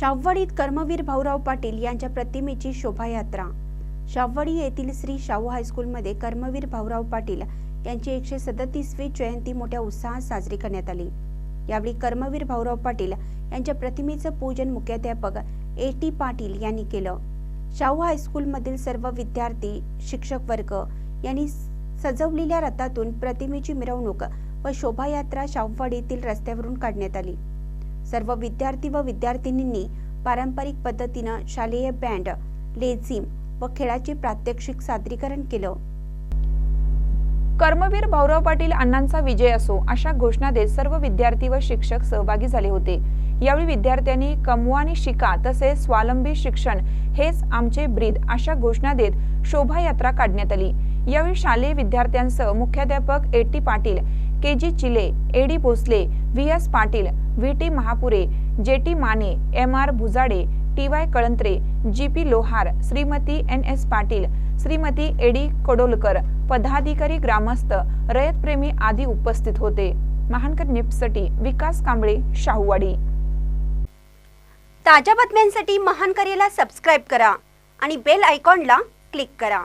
शाहवाडीत कर्मवीर भाऊराव पाटील यांच्या प्रतिमेची शोभायात्रा. शाहवाडी येथील श्री शाहू हायस्कूलमध्ये कर्मवीर भाऊराव पाटील यांची एकशे सदतीसवी जयंती मोठ्या उत्साहात साजरी करण्यात आली. यावेळी कर्मवीर भाऊराव पाटील यांच्या प्रतिमेचं पूजन मुख्याध्यापक ए टी पाटील यांनी केलं. शाहू हायस्कूलमधील सर्व विद्यार्थी शिक्षक वर्ग यांनी सजवलेल्या रथातून प्रतिमेची मिरवणूक व शोभायात्रा शाहूवाडीतील रस्त्यावरून काढण्यात आली. सर्व विद्यार्थी व विद्यार्थिनींनी पारंपरिक पद्धतीनं शालेय बँड लेझिम व खेळाचे प्रात्यक्षिक सादरीकरण केलं. कर्मवीर भाऊराव पाटील अण्णांचा विजय असो अशा घोषणा देत सर्व विद्यार्थी व शिक्षक सहभागी झाले होते. यावेळी विद्यार्थ्यांनी कमवा आणि शिका तसेच स्वावलंबी शिक्षण हेच आमचे ब्रीद अशा घोषणा देत शोभायात्रा काढण्यात आली. यावेळी शालेय विद्यार्थ्यांसह मुख्याध्यापक A T Patil K G Chile A D Bhosale V S Patil V T Mahapure J T Mane M R Bhujade T Y Kalantre G P Lohar Shrimati N S Patil Shrimati A D Kadolkar पदाधिकारी ग्रामस्थ रयतप्रेमी आदी उपस्थित होते. महानकर निप्सटी विकास कांबळे शाहूवाडी. ताज्या बातम्यांसाठी महानकरेला subscribe करा आणि bell आयकॉनला क्लिक करा.